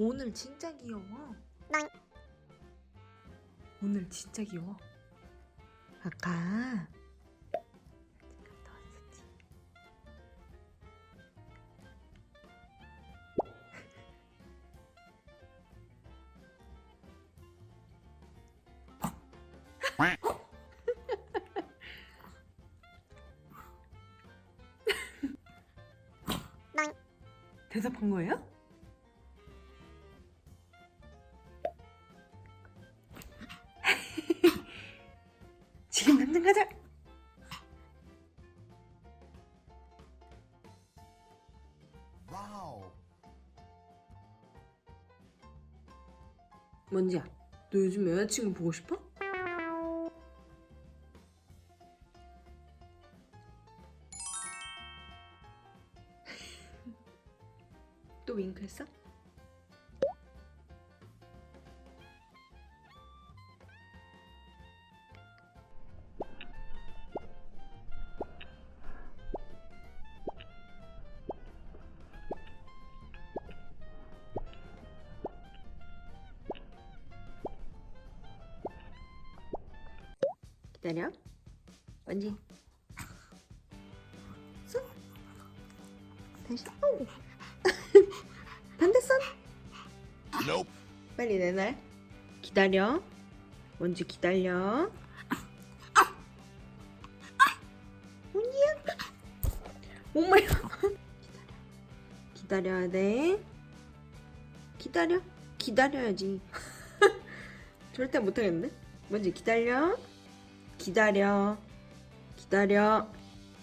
오늘 진짜 귀여워. 오늘 진짜 귀여워. 아까. 대답한 거예요? 당장 가자. 와우. 먼지야, 너 요즘 여자친구 보고 싶어? 또 윙크했어? 기다려. 먼지. 손. 다시. 오. 반대손. Nope. 빨리 내놔. 기다려. 먼지 기다려. 언니야. 기다려. 기다려야 돼. 기다려. 기다려야지. 절대 못하겠는데? 먼지 기다려. 기다려. 기다려.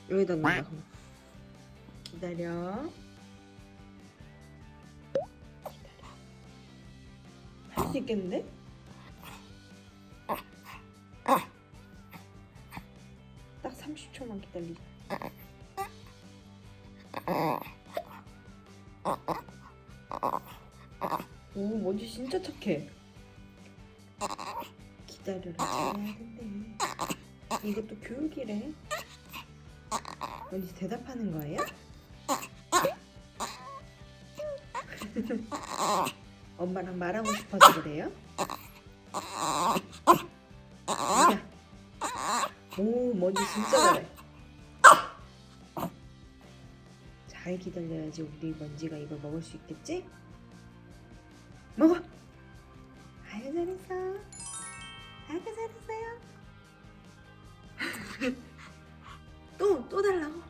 여기다. 그럼. 기다려. 할 수 있겠는데? 딱 30초만 기다리자. 오, 뭔지 진짜 착해. 기다려라. 해야 된대. 이것도 교육이래. 뭔지 대답하는 거예요? 엄마랑 말하고 싶어서 그래요? 야. 오, 뭔지 진짜 잘해. 잘 기다려야지 우리 먼지가 이걸 먹을 수 있겠지? 먹어! 아유 잘했어. 아유 잘했어요. 또, 또 달라고.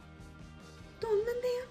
또 없는데요?